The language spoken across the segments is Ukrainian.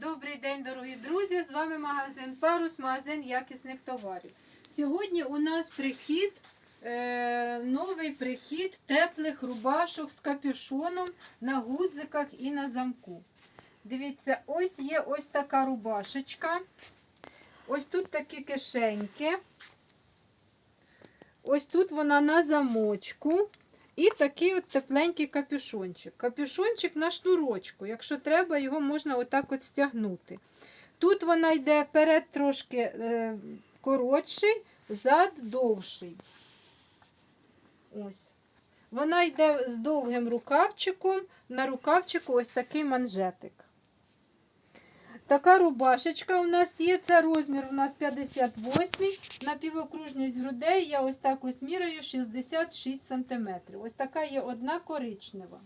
Добрий день, дорогі друзі! З вами магазин Парус, магазин якісних товарів. Сьогодні у нас прихід, е, новий прихід теплих рубашок з капюшоном на гудзиках і на замку. Дивіться, ось є ось така рубашечка. Ось тут такі кишеньки. Ось тут вона на замочку. І такий от тепленький капюшончик. Капюшончик на шнурочку. Якщо треба, його можна отак от стягнути. Тут вона йде вперед трошки е, коротший, зад довший. Ось. Вона йде з довгим рукавчиком. На рукавчику ось такий манжетик. Така рубашечка у нас є. Це розмір у нас 58 На півокружність грудей я ось так ось міряю 66 см. Ось така є одна коричнева.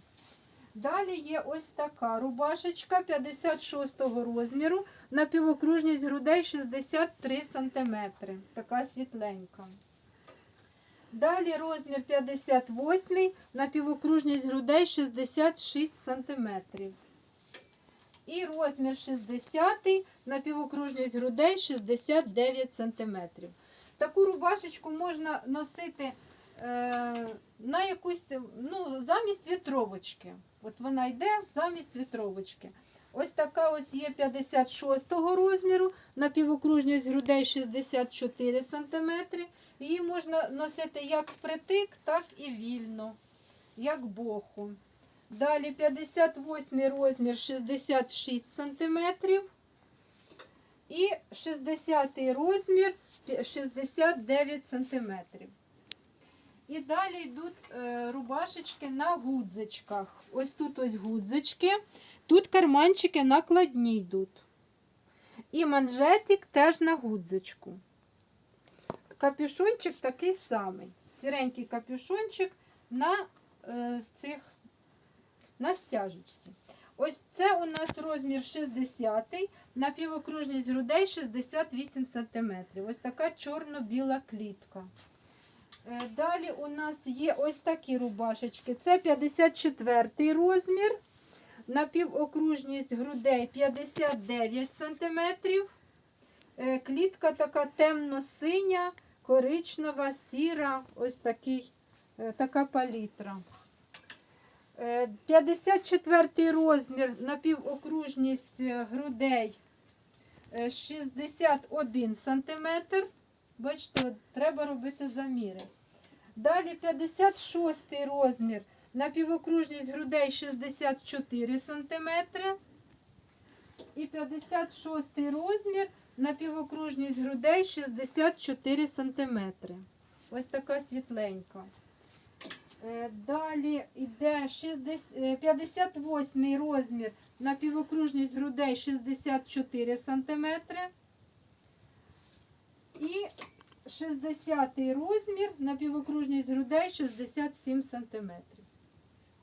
Далі є ось така рубашечка 56 розміру. На півокружність грудей 63 см. Така світленька. Далі розмір 58 на півокружність грудей 66 см. І розмір 60 на півокружність грудей 69 см. Таку рубашечку можна носити е, на якусь, ну, замість вітровочки. От вона йде замість вітровочки. Ось така ось є 56 розміру, на півокружність грудей 64 см. Її можна носити як впритик, так і вільно, як боху. Далі 58 розмір 66 см. І 60 розмір 69 см. І далі йдуть е, рубашечки на гудзичках. Ось тут ось гудзички, тут карманчики накладні йдуть. І манжетик теж на гудзичку. Капюшончик такий самий. Сіренький капюшончик на е, цих на стяжечці. Ось це у нас розмір 60 на півокружність грудей 68 см. Ось така чорно-біла клітка. Е, Далі у нас є ось такі рубашечки. Це 54 розмір. На півокружність грудей 59 см. Е, Клітка така темно-синя, коричнева, сіра, ось такий, е, така палітра. Е, 54 розмір на півокружність е, грудей е, 61 см. Бачите, от треба робити заміри. Далі 56 розмір на півокружність грудей 64 см. І 56 розмір на півокружність грудей 64 см. Ось така світленька. Е, Далі йде 60 е, 58 розмір на півокружність грудей 64 см. І 60 розмір на півокружність грудей 67 см.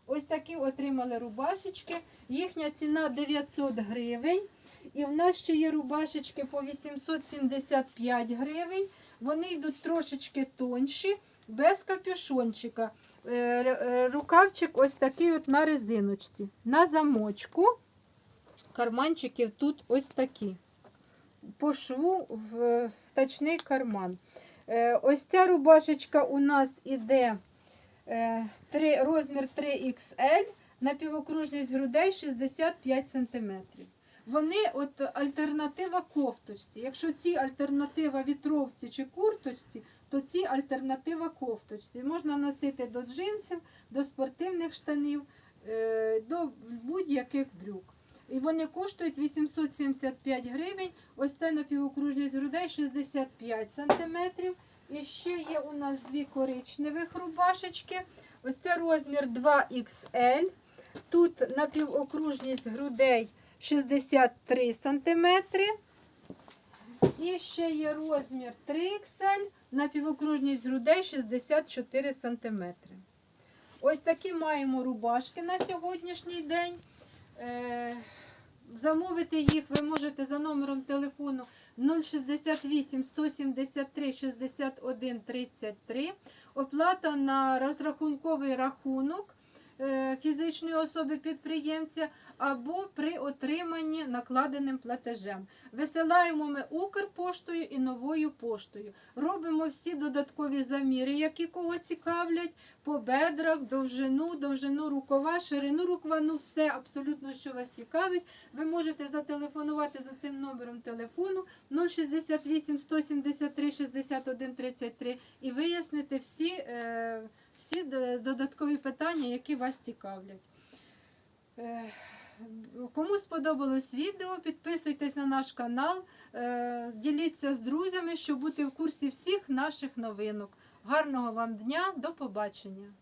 Ось такі отримали рубашечки. Їхня ціна 900 гривень. І в нас ще є рубашечки по 875 гривень. Вони йдуть трошечки тонші, без капюшончика. Е, е, Рукавчик ось такий от на резиночці. На замочку. Карманчиків тут ось такі. По шву в втачний карман. Е, Ось ця рубашечка у нас іде е, три- розмір 3XL на півокружність грудей 65 см. Вони от альтернатива кофточці. Якщо ці альтернатива вітровці чи курточці, то ці альтернатива кофточці. Можна носити до джинсів, до спортивних штанів, е, до будь-яких брюк. І вони коштують 875 гривень. Ось це на півокружність грудей 65 см. І ще є у нас дві коричневих рубашечки. Ось це розмір 2XL. Тут на півокружність грудей 63 см. І ще є розмір 3XL на півокружність грудей 64 см. Ось такі маємо рубашки на сьогоднішній день. Е, Замовити їх ви можете за номером телефону 068 173 61 33. Оплата на розрахунковий рахунок фізичної особи підприємця або при отриманні накладеним платежем. Висилаємо ми Укрпоштою і новою поштою. Робимо всі додаткові заміри, які кого цікавлять, по бедрах, довжину, довжину рукава, ширину рукава, ну все абсолютно, що вас цікавить. Ви можете зателефонувати за цим номером телефону 068 173 61 33 і вияснити всі, е, всі додаткові питання, які вас цікавлять. Е, Кому сподобалось відео, підписуйтесь на наш канал, е, діліться з друзями, щоб бути в курсі всіх наших новинок. Гарного вам дня, до побачення!